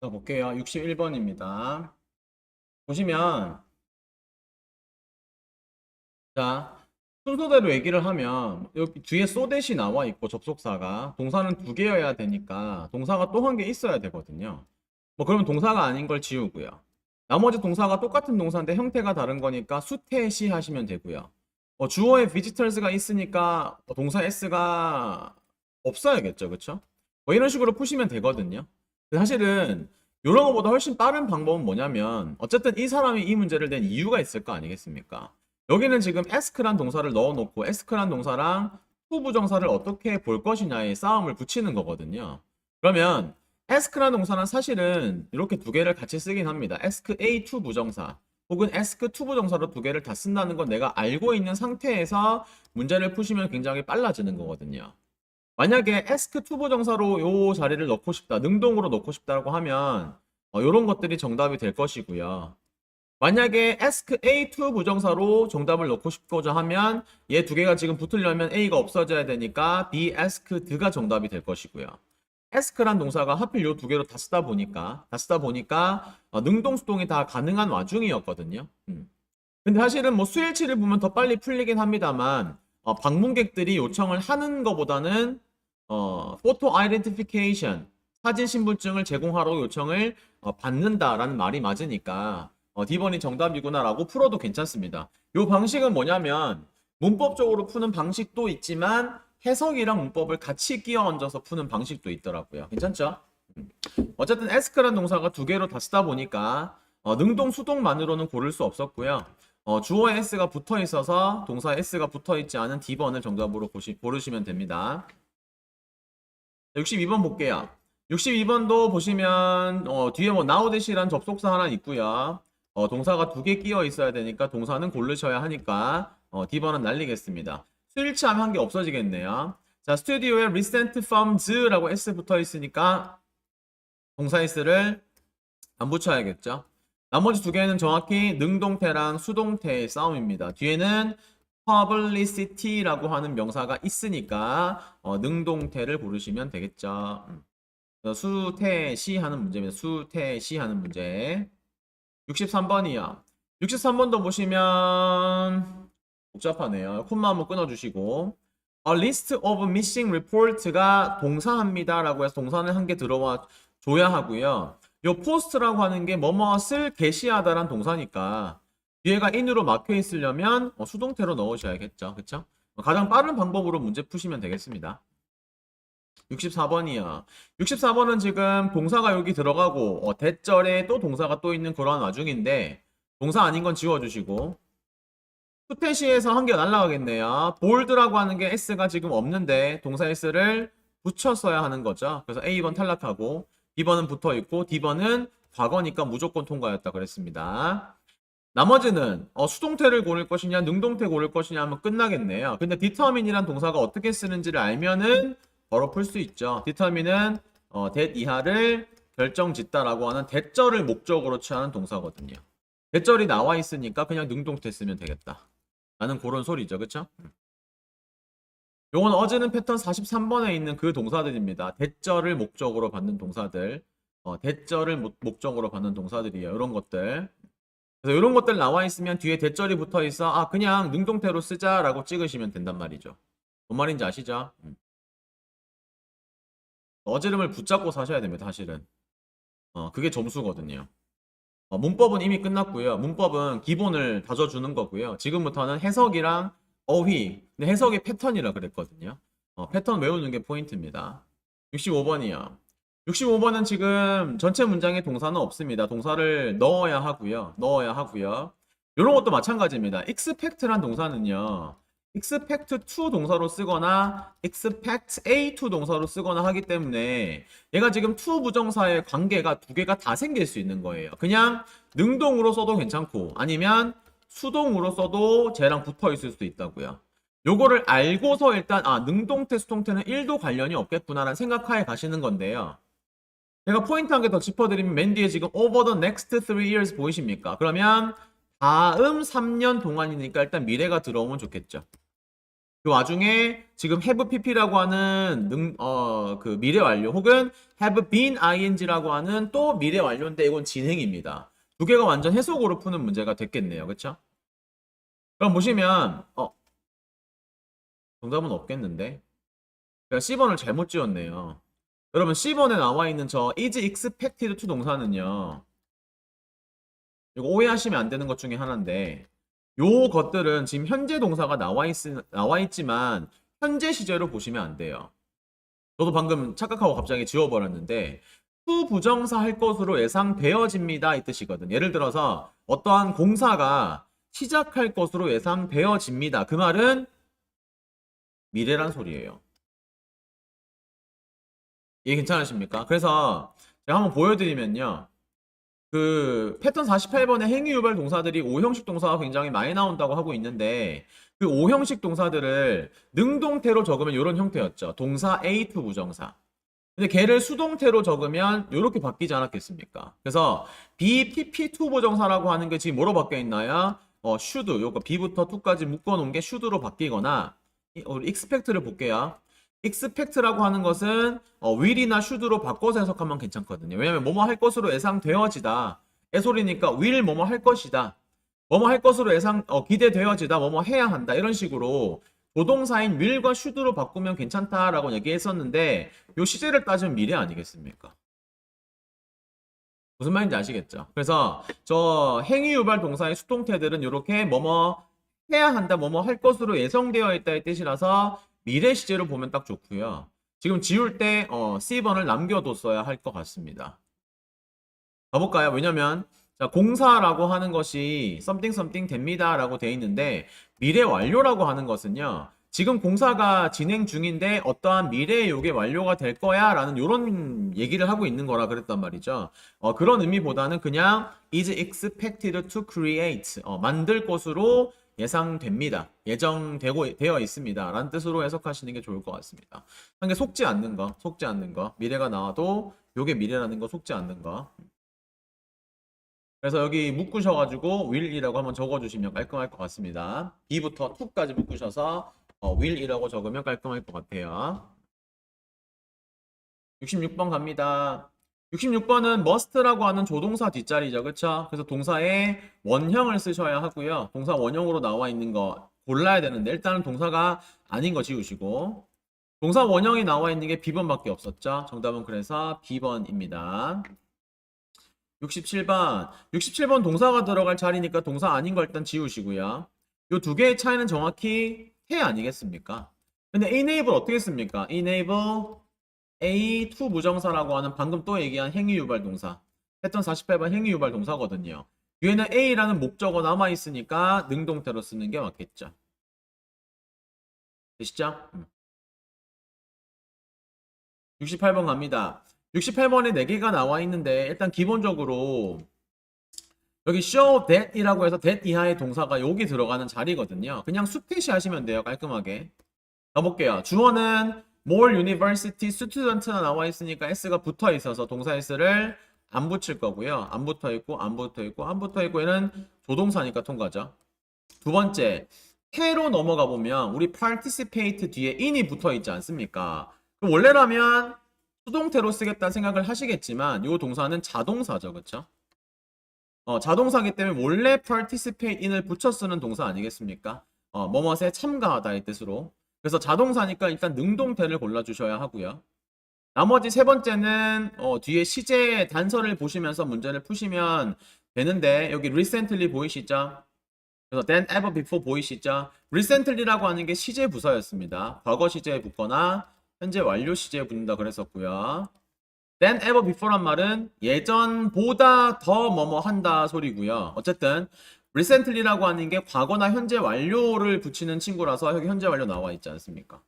자, 볼게요. 61번입니다. 보시면, 자, 순서대로 얘기를 하면, 여기 뒤에 소댓이 나와 있고, 접속사가. 동사는 두 개여야 되니까, 동사가 또 한 개 있어야 되거든요. 뭐, 그러면 동사가 아닌 걸 지우고요. 나머지 동사가 똑같은 동사인데 형태가 다른 거니까 수태시 하시면 되고요. 어, 주어에 visitors가 있으니까 어, 동사 s가 없어야겠죠. 그쵸? 뭐 이런 식으로 푸시면 되거든요. 사실은 이런 것보다 훨씬 빠른 방법은 뭐냐면 어쨌든 이 사람이 이 문제를 낸 이유가 있을 거 아니겠습니까? 여기는 지금 ask란 동사를 넣어놓고 ask란 동사랑 to 부정사를 어떻게 볼 것이냐의 싸움을 붙이는 거거든요. 그러면 ask란 동사는 사실은 이렇게 두 개를 같이 쓰긴 합니다. ask a to 부정사 혹은 ask to 부정사로 두 개를 다 쓴다는 건 내가 알고 있는 상태에서 문제를 푸시면 굉장히 빨라지는 거거든요. 만약에 ask to 부정사로 요 자리를 넣고 싶다, 능동으로 넣고 싶다고 하면 어, 이런 것들이 정답이 될 것이고요. 만약에 ask a to 부정사로 정답을 넣고 싶고자 하면 얘 두 개가 지금 붙으려면 a가 없어져야 되니까 be asked가 정답이 될 것이고요. ask란 동사가 하필 요 두 개로 다 쓰다 보니까 다 쓰다 보니까 어, 능동 수동이 다 가능한 와중이었거든요. 음. 근데 사실은 뭐 수일치를 보면 더 빨리 풀리긴 합니다만 어, 방문객들이 요청을 하는 것보다는 어, photo identification 사진 신분증을 제공하라고 요청을 어, 받는다라는 말이 맞으니까 어, D번이 정답이구나라고 풀어도 괜찮습니다. 요 방식은 뭐냐면 문법적으로 푸는 방식도 있지만 해석이랑 문법을 같이 끼워 얹어서 푸는 방식도 있더라고요. 괜찮죠? 음. 어쨌든 ask란 동사가 두 개로 다 쓰다 보니까 어, 능동 수동만으로는 고를 수 없었고요. 어, 주어에 s가 붙어 있어서 동사 s가 붙어 있지 않은 D번을 정답으로 보시, 고르시면 됩니다. 62번 볼게요. 62번도 보시면 어, 뒤에 뭐 now that이란 접속사 하나 있고요. 어, 동사가 두 개 끼어 있어야 되니까 동사는 고르셔야 하니까 어, D번은 날리겠습니다. 수일치하면 한 개 없어지겠네요. 자, 스튜디오에 recent forms라고 s 붙어 있으니까 동사 s를 안 붙여야겠죠. 나머지 두 개는 정확히 능동태랑 수동태의 싸움입니다. 뒤에는 publicity라고 하는 명사가 있으니까 어, 능동태를 고르시면 되겠죠. 음. 수태시 하는 문제입니다. 수태시 하는 문제. 63번이요. 63번도 보시면 복잡하네요. 콤마 한번 끊어주시고 A list of missing report가 동사합니다 라고 해서 동사는 한 개 들어와 줘야 하고요. 요 post라고 하는 게 뭐뭐을 게시하다란 동사니까 뒤에가 in으로 막혀 있으려면 어, 수동태로 넣으셔야겠죠. 그쵸? 가장 빠른 방법으로 문제 푸시면 되겠습니다. 64번이요. 64번은 지금 동사가 여기 들어가고 어, 대절에 또 동사가 또 있는 그런 와중인데 동사 아닌 건 지워주시고 수태시에서 한 개 날라가겠네요. 볼드라고 하는 게 s가 지금 없는데 동사 s를 붙였어야 하는 거죠. 그래서 A번 탈락하고 B번은 붙어 있고 D번은 과거니까 무조건 통과였다 그랬습니다. 나머지는 어, 수동태를 고를 것이냐 능동태 고를 것이냐 하면 끝나겠네요. 근데 determine이란 동사가 어떻게 쓰는지를 알면은 바로 풀수 있죠. determine은 어, that 이하를 결정 짓다라고 하는 대절을 목적으로 취하는 동사거든요. 대절이 나와 있으니까 그냥 능동태 쓰면 되겠다. 라는 그런 소리죠. 그쵸? 요건 어제는 패턴 43번에 있는 그 동사들입니다. 대절을 목적으로 받는 동사들. 어, 대절을 목- 목적으로 받는 동사들이에요. 이런 것들. 그래서 이런 것들 나와 있으면 뒤에 대절이 붙어 있어. 아, 그냥 능동태로 쓰자라고 찍으시면 된단 말이죠. 뭔 말인지 아시죠? 음. 어지름을 붙잡고 사셔야 됩니다. 사실은. 어, 그게 점수거든요. 어, 문법은 이미 끝났고요. 문법은 기본을 다져주는 거고요. 지금부터는 해석이랑 어휘. 근데 해석의 패턴이라 그랬거든요. 어, 패턴 외우는 게 포인트입니다. 65번이요. 65번은 지금 전체 문장에 동사는 없습니다. 동사를 넣어야 하고요. 넣어야 하고요. 이런 것도 마찬가지입니다. expect란 동사는요. Expect to 동사로 쓰거나 expect a to 동사로 쓰거나 하기 때문에 얘가 지금 to 부정사의 관계가 두 개가 다 생길 수 있는 거예요. 그냥 능동으로 써도 괜찮고 아니면 수동으로 써도 쟤랑 붙어 있을 수도 있다고요. 요거를 알고서 일단 아 능동태 수동태는 1도 관련이 없겠구나라는 생각하에 가시는 건데요. 제가 포인트 한 개 더 짚어드리면 맨 뒤에 지금 over the next three years 보이십니까? 그러면 다음 3년 동안이니까 일단 미래가 들어오면 좋겠죠. 그 와중에 지금 have pp라고 하는 능, 어, 그 미래 완료 혹은 have been ing라고 하는 또 미래 완료인데 이건 진행입니다. 두 개가 완전 해석으로 푸는 문제가 됐겠네요. 그쵸? 그럼 보시면, 어, 정답은 없겠는데? 제가 C번을 잘못 지었네요. 여러분 C번에 나와 있는 저 is expected to 동사는요. 이거 오해하시면 안 되는 것 중에 하나인데 요 것들은 지금 현재 동사가 나와 있 나와 있지만 현재 시제로 보시면 안 돼요. 저도 방금 착각하고 갑자기 지워버렸는데 후 부정사 할 것으로 예상되어집니다 이 뜻이거든. 예를 들어서 어떠한 공사가 시작할 것으로 예상되어집니다. 그 말은 미래란 소리예요. 이해 괜찮으십니까? 그래서 제가 한번 보여드리면요. 그 패턴 48번의 행위 유발 동사들이 5형식 동사가 굉장히 많이 나온다고 하고 있는데 그 5형식 동사들을 능동태로 적으면 이런 형태였죠. 동사 A2 부정사. 근데 걔를 수동태로 적으면 이렇게 바뀌지 않았겠습니까? 그래서 BPP2 부정사라고 하는 게 지금 뭐로 바뀌어 있나요? 어, should. 요거 B부터 2까지 묶어 놓은 게 should로 바뀌거나 이- 우리 expect를 볼게요. Expect라고 하는 것은 어, will이나 should로 바꿔서 해석하면 괜찮거든요. 왜냐면 뭐뭐 할 것으로 예상되어지다. 애소리니까 will 뭐뭐 할 것이다. 뭐뭐 할 것으로 예상 어, 기대되어지다. 뭐뭐 해야 한다. 이런 식으로 조동사인 will과 should로 바꾸면 괜찮다라고 얘기했었는데 요 시제를 따지면 미래 아니겠습니까? 무슨 말인지 아시겠죠? 그래서 저 행위 유발 동사의 수동태들은 이렇게 뭐뭐 해야 한다, 뭐뭐 할 것으로 예정되어 있다의 뜻이라서 미래 시제로 보면 딱 좋고요. 지금 지울 때 어, C번을 남겨뒀어야 할 것 같습니다. 가볼까요? 왜냐면 자, 공사라고 하는 것이 something something 됩니다 라고 돼 있는데 미래 완료라고 하는 것은요. 지금 공사가 진행 중인데 어떠한 미래의 요게 완료가 될 거야 라는 이런 얘기를 하고 있는 거라 그랬단 말이죠. 어, 그런 의미보다는 그냥 is expected to create 어, 만들 것으로 예상됩니다. 예정되고 되어 있습니다. 라는 뜻으로 해석하시는 게 좋을 것 같습니다. 한 게 속지 않는 거, 속지 않는 거. 미래가 나와도 요게 미래라는 거 속지 않는 거. 그래서 여기 묶으셔가지고 will이라고 한번 적어주시면 깔끔할 것 같습니다. B부터 2까지 묶으셔서 어, will이라고 적으면 깔끔할 것 같아요. 66번 갑니다. 66번은 must라고 하는 조동사 뒷자리죠. 그쵸? 그래서 동사의 원형을 쓰셔야 하고요. 동사 원형으로 나와 있는 거 골라야 되는데 일단은 동사가 아닌 거 지우시고 동사 원형이 나와 있는 게 B번밖에 없었죠. 정답은 그래서 B번입니다. 67번. 67번 동사가 들어갈 자리니까 동사 아닌 거 일단 지우시고요. 요 두 개의 차이는 정확히 해 아니겠습니까? 근데 enable 어떻게 씁니까? enable A2 부정사라고 하는 방금 또 얘기한 행위 유발 동사. 패턴 48번 행위 유발 동사거든요. 뒤에는 A라는 목적어 남아 있으니까 능동태로 쓰는 게 맞겠죠. 되시죠? 음. 68번 갑니다. 68번에 4개가 나와 있는데 일단 기본적으로 여기 show that이라고 해서 that 이하의 동사가 여기 들어가는 자리거든요. 그냥 수태시 하시면 돼요. 깔끔하게. 가볼게요. 주어는 more university student가 나와 있으니까 s가 붙어 있어서 동사 s를 안 붙일 거고요. 안 붙어 있고 안 붙어 있고 안 붙어 있고 얘는 조동사니까 통과죠. 두 번째 해로 넘어가 보면 우리 participate 뒤에 in이 붙어 있지 않습니까? 그럼 원래라면 수동태로 쓰겠다는 생각을 하시겠지만 이 동사는 자동사죠. 그쵸? 어, 자동사기 때문에 원래 participate in을 붙여 쓰는 동사 아니겠습니까? 어, 뭐뭇에 참가하다의 뜻으로. 그래서 자동사니까 일단 능동태를 골라주셔야 하고요. 나머지 세 번째는 어, 뒤에 시제 단서를 보시면서 문제를 푸시면 되는데 여기 recently 보이시죠? 그래서 then ever before 보이시죠? recently라고 하는 게 시제 부사였습니다. 과거 시제에 붙거나 현재 완료 시제에 붙는다 그랬었고요. then ever before란 말은 예전보다 더 뭐뭐 한다 소리고요. 어쨌든 recently라고 하는 게 과거나 현재 완료를 붙이는 친구라서 여기 현재 완료 나와 있지 않습니까?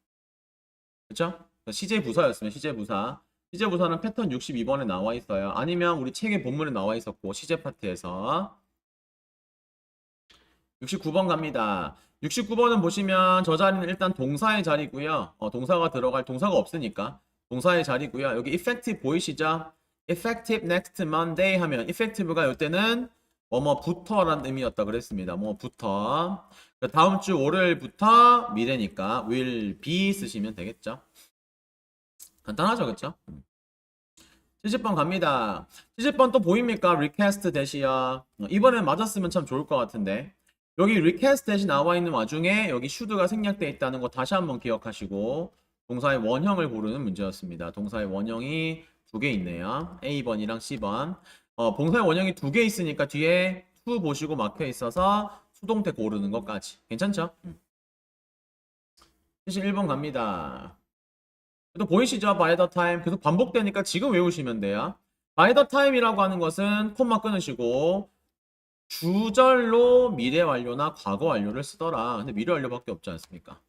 그렇죠? 시제 부사였으면 시제 부사. 시제 부사는 패턴 62번에 나와 있어요. 아니면 우리 책의 본문에 나와 있었고 시제 파트에서 69번 갑니다. 69번은 보시면 저 자리는 일단 동사의 자리고요. 어, 동사가 들어갈 동사가 없으니까 동사의 자리고요. 여기 effective 보이시죠? effective next Monday 하면 effective가 이때는 뭐뭐부터라는 의미였다 그랬습니다. 뭐부터 그 다음 주 월요일부터 미래니까 will be 쓰시면 되겠죠. 간단하죠, 그렇죠? 70번 갑니다. 70번 또 보입니까? request 대시야. 이번엔 맞았으면 참 좋을 것 같은데. 여기 request 대시 나와 있는 와중에 여기 should가 생략되어 있다는 거 다시 한번 기억하시고 동사의 원형을 고르는 문제였습니다. 동사의 원형이 두 개 있네요. A번이랑 C번. 어, 동사의 원형이 두 개 있으니까 뒤에 to 보시고 막혀 있어서 수동태 고르는 것까지. 괜찮죠? 71번 갑니다. 또 보이시죠? by the time. 계속 반복되니까 지금 외우시면 돼요. by the time이라고 하는 것은 콤마 끊으시고 주절로 미래 완료나 과거 완료를 쓰더라. 근데 미래 완료밖에 없지 않습니까?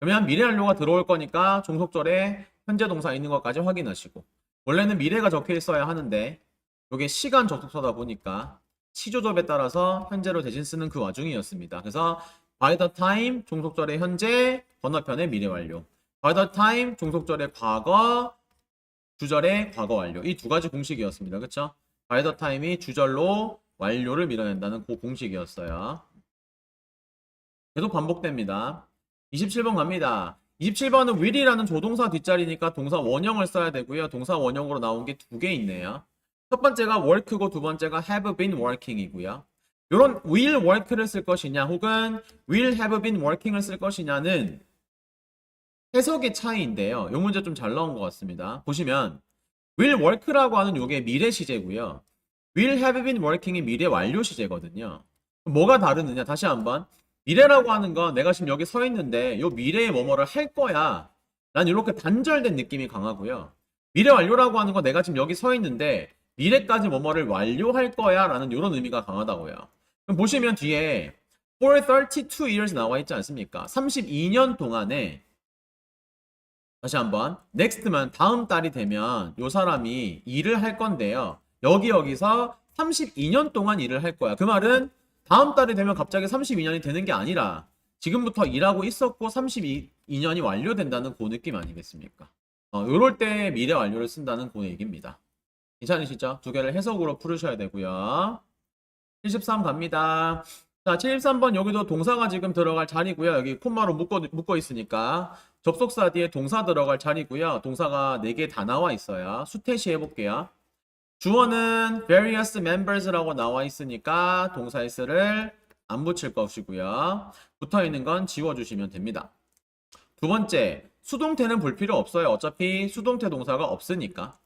그러면 미래 완료가 들어올 거니까 종속절에 현재 동사 있는 것까지 확인하시고 원래는 미래가 적혀 있어야 하는데 이게 시간 접속사다 보니까 시조접에 따라서 현재로 대신 쓰는 그 와중이었습니다. 그래서 by the time 종속절의 현재 번호편의 미래 완료 by the time 종속절의 과거 주절의 과거 완료 이 두 가지 공식이었습니다. 그렇죠? by the time이 주절로 완료를 밀어낸다는 그 공식이었어요. 계속 반복됩니다. 27번 갑니다. 27번은 will이라는 조동사 뒷자리니까 동사 원형을 써야 되고요. 동사 원형으로 나온 게 두 개 있네요. 첫 번째가 work고 두 번째가 have been working이고요. 이런 will work를 쓸 것이냐 혹은 will have been working을 쓸 것이냐는 해석의 차이인데요. 이 문제 좀 잘 나온 것 같습니다. 보시면 will work라고 하는 요게 미래 시제고요. will have been working이 미래 완료 시제거든요. 뭐가 다르느냐? 다시 한번 미래라고 하는 건 내가 지금 여기 서 있는데 요 미래의 뭐뭐를 할 거야. 난 이렇게 단절된 느낌이 강하고요. 미래 완료라고 하는 건 내가 지금 여기 서 있는데 미래까지 뭐뭐를 완료할 거야 라는 이런 의미가 강하다고요. 그럼 보시면 뒤에 for 32 years 나와 있지 않습니까? 32년 동안에 다시 한번 next만 다음 달이 되면 요 사람이 일을 할 건데요. 여기 여기서 32년 동안 일을 할 거야. 그 말은 다음 달이 되면 갑자기 32년이 되는 게 아니라 지금부터 일하고 있었고 32년이 완료된다는 그 느낌 아니겠습니까? 어, 요럴 때 미래 완료를 쓴다는 그 얘기입니다. 괜찮으시죠? 두 개를 해석으로 풀으셔야 되고요. 73 갑니다. 자, 73번 여기도 동사가 지금 들어갈 자리고요. 여기 콤마로 묶어, 묶어 있으니까 접속사 뒤에 동사 들어갈 자리고요. 동사가 4개 다 나와 있어요. 수태시 해볼게요. 주어는 various members라고 나와 있으니까 동사 s를 안 붙일 것이고요. 붙어 있는 건 지워주시면 됩니다. 두 번째, 수동태는 볼 필요 없어요. 어차피 수동태 동사가 없으니까.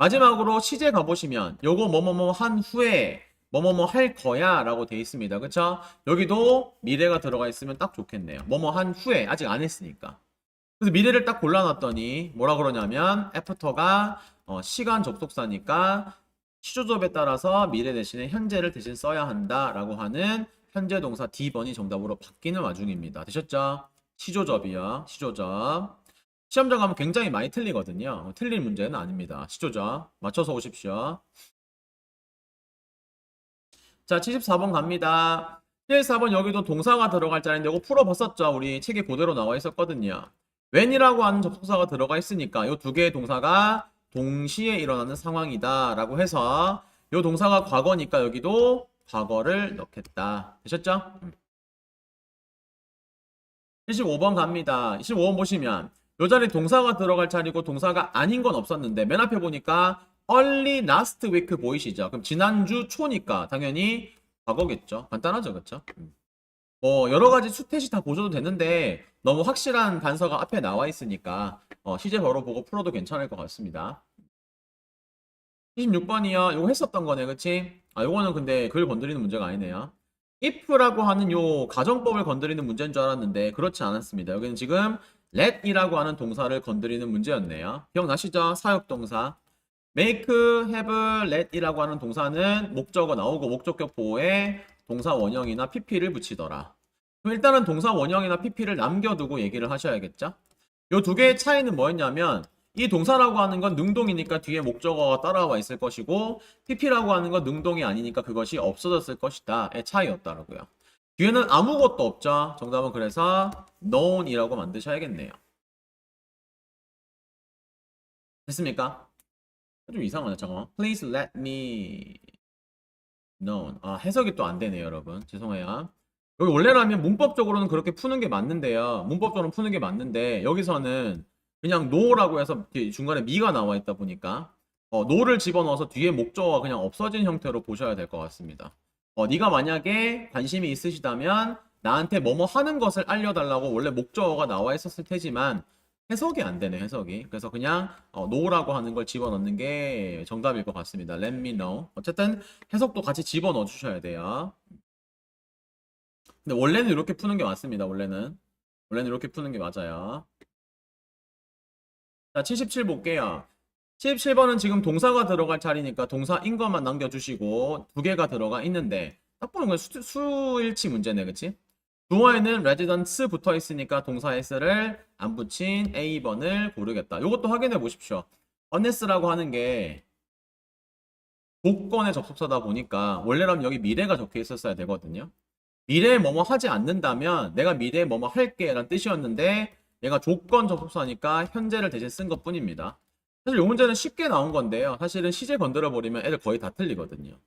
마지막으로 시제 가보시면 요거 뭐뭐뭐 한 후에 뭐뭐뭐 할 거야 라고 돼 있습니다. 그쵸? 여기도 미래가 들어가 있으면 딱 좋겠네요. 뭐뭐 한 후에 아직 안 했으니까. 그래서 미래를 딱 골라놨더니 뭐라 그러냐면 애프터가 어, 시간 접속사니까 시조접에 따라서 미래 대신에 현재를 대신 써야 한다 라고 하는 현재 동사 D번이 정답으로 바뀌는 와중입니다. 되셨죠? 시조접이요. 시조접. 시험장 가면 굉장히 많이 틀리거든요. 틀릴 문제는 아닙니다. 시조접. 맞춰서 오십시오. 자, 74번 갑니다. 74번 여기도 동사가 들어갈 자리인데 이거 풀어봤었죠? 우리 책에 그대로 나와 있었거든요. when이라고 하는 접속사가 들어가 있으니까 이 두 개의 동사가 동시에 일어나는 상황이다 라고 해서 이 동사가 과거니까 여기도 과거를 넣겠다. 되셨죠? 75번 갑니다. 25번 보시면 이 자리 동사가 들어갈 자리고 동사가 아닌 건 없었는데 맨 앞에 보니까 early last week 보이시죠? 그럼 지난주 초니까 당연히 과거겠죠. 간단하죠, 그렇죠? 뭐 여러 가지 수태시 다 보셔도 되는데 너무 확실한 단서가 앞에 나와 있으니까 어, 시제 바로 보고 풀어도 괜찮을 것 같습니다. 26번이요. 이거 했었던 거네, 그치? 아, 요거는 근데 글 건드리는 문제가 아니네요. if라고 하는 요 가정법을 건드리는 문제인 줄 알았는데 그렇지 않았습니다. 여기는 지금 let이라고 하는 동사를 건드리는 문제였네요. 기억나시죠? 사역동사. make, have, let이라고 하는 동사는 목적어 나오고 목적격 보호에 동사 원형이나 pp를 붙이더라. 그럼 일단은 동사 원형이나 pp를 남겨두고 얘기를 하셔야겠죠? 요 두 개의 차이는 뭐였냐면 이 동사라고 하는 건 능동이니까 뒤에 목적어가 따라와 있을 것이고 pp라고 하는 건 능동이 아니니까 그것이 없어졌을 것이다의 차이였다라고요. 뒤에는 아무것도 없죠. 정답은 그래서 known이라고 만드셔야겠네요. 됐습니까? 좀 이상하네. 잠깐만. Please let me know. 아, 해석이 또 안 되네요, 여러분. 죄송해요. 여기 원래라면 문법적으로는 그렇게 푸는 게 맞는데요. 문법적으로 푸는 게 맞는데 여기서는 그냥 no라고 해서 중간에 미가 나와 있다 보니까 어, no를 집어넣어서 뒤에 목적어가 그냥 없어진 형태로 보셔야 될 것 같습니다. 어, 네가 만약에 관심이 있으시다면 나한테 뭐뭐 하는 것을 알려달라고 원래 목적어가 나와 있었을 테지만 해석이 안 되네 해석이. 그래서 그냥 어, no라고 하는 걸 집어넣는 게 정답일 것 같습니다. Let me know. 어쨌든 해석도 같이 집어넣어 주셔야 돼요. 근데 원래는 이렇게 푸는 게 맞습니다 원래는. 원래는 이렇게 푸는 게 맞아요. 자 77 볼게요 77번은 지금 동사가 들어갈 자리니까 동사인 것만 남겨주시고 두 개가 들어가 있는데 딱 보는 건 수, 수일치 문제네 그치? 주어에는 residence 붙어 있으니까 동사 s를 안 붙인 A번을 고르겠다. 이것도 확인해 보십시오. unless라고 하는 게 조건의 접속사다 보니까 원래라면 여기 미래가 적혀 있었어야 되거든요. 미래에 뭐뭐 하지 않는다면 내가 미래에 뭐뭐 할게 라는 뜻이었는데 얘가 조건 접속사니까 현재를 대신 쓴 것 뿐입니다. 사실 이 문제는 쉽게 나온 건데요. 사실은 시제 건드려 버리면 애들 거의 다 틀리거든요.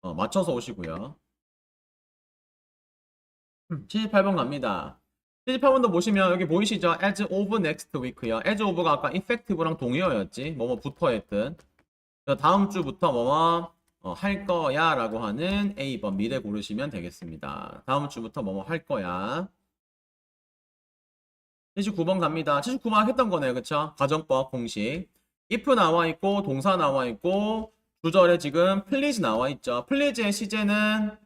어, 맞춰서 오시고요. 78번 갑니다. 78번도 보시면 여기 보이시죠? as of next week요. as of가 아까 effective랑 동의어였지. 뭐뭐 있든. 그래서 다음 주부터 뭐뭐 어, 할 거야 라고 하는 A번 미래 고르시면 되겠습니다. 다음 주부터 뭐뭐 할 거야. 79번 갑니다. 79번 했던 거네요. 그쵸? 가정법 공식. If 나와 있고 동사 나와 있고 주절에 지금 please 나와 있죠. please의 시제는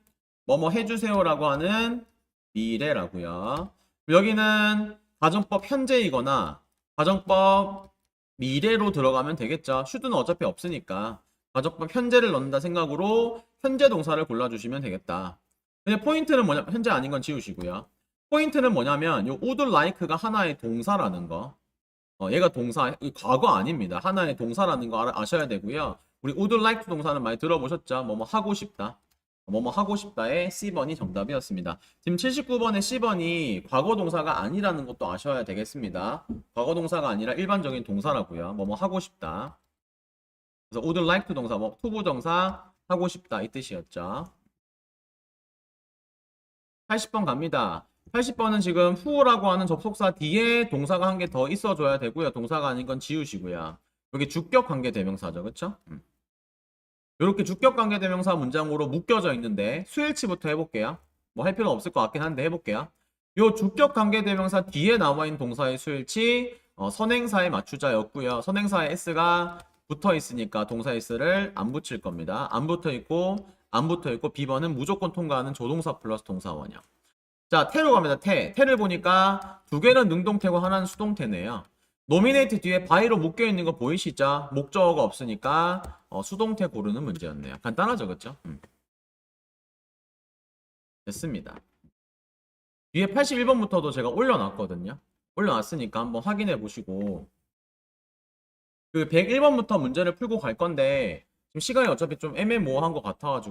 뭐뭐 해주세요라고 하는 미래라고요. 여기는 가정법 현재이거나 가정법 미래로 들어가면 되겠죠. 슈드는 어차피 없으니까 가정법 현재를 넣는다 생각으로 현재 동사를 골라주시면 되겠다. 근데 포인트는 뭐냐? 현재 아닌 건 지우시고요. 포인트는 뭐냐면 요 would like가 하나의 동사라는 거. 어, 얘가 동사, 이 과거 아닙니다. 하나의 동사라는 거 아셔야 되고요. 우리 would like 동사는 많이 들어보셨죠? 뭐뭐 하고 싶다. 뭐뭐 하고 싶다의 C번이 정답이었습니다. 지금 79번의 C번이 과거 동사가 아니라는 것도 아셔야 되겠습니다. 과거 동사가 아니라 일반적인 동사라고요. 뭐뭐 하고 싶다. 그래서 would like to 동사, 뭐 투부 동사 하고 싶다 이 뜻이었죠. 80번 갑니다. 80번은 지금 who라고 하는 접속사 뒤에 동사가 한 개 더 있어줘야 되고요. 동사가 아닌 건 지우시고요. 여기 주격 관계 대명사죠. 그쵸? 음. 이렇게 주격 관계 대명사 문장으로 묶여져 있는데 수일치부터 해볼게요. 뭐 할 필요 없을 것 같긴 한데 해볼게요. 요 주격 관계 대명사 뒤에 나와 있는 동사의 수일치 어, 선행사에 맞추자였고요. 선행사에 s가 붙어 있으니까 동사 s를 안 붙일 겁니다. 안 붙어 있고 안 붙어 있고 B번은 무조건 통과하는 조동사 플러스 동사원이요. 자, 태로 갑니다. 태. 태를 보니까 두 개는 능동태고 하나는 수동태네요. 노미네이트 뒤에 바이로 묶여 있는 거 보이시죠? 목적어가 없으니까 어, 수동태 고르는 문제였네요. 간단하죠, 그렇죠? 음. 됐습니다. 뒤에 81번부터도 제가 올려놨거든요. 올려놨으니까 한번 확인해 보시고 그 101번부터 문제를 풀고 갈 건데 지금 시간이 어차피 좀 애매모호한 것 같아가지고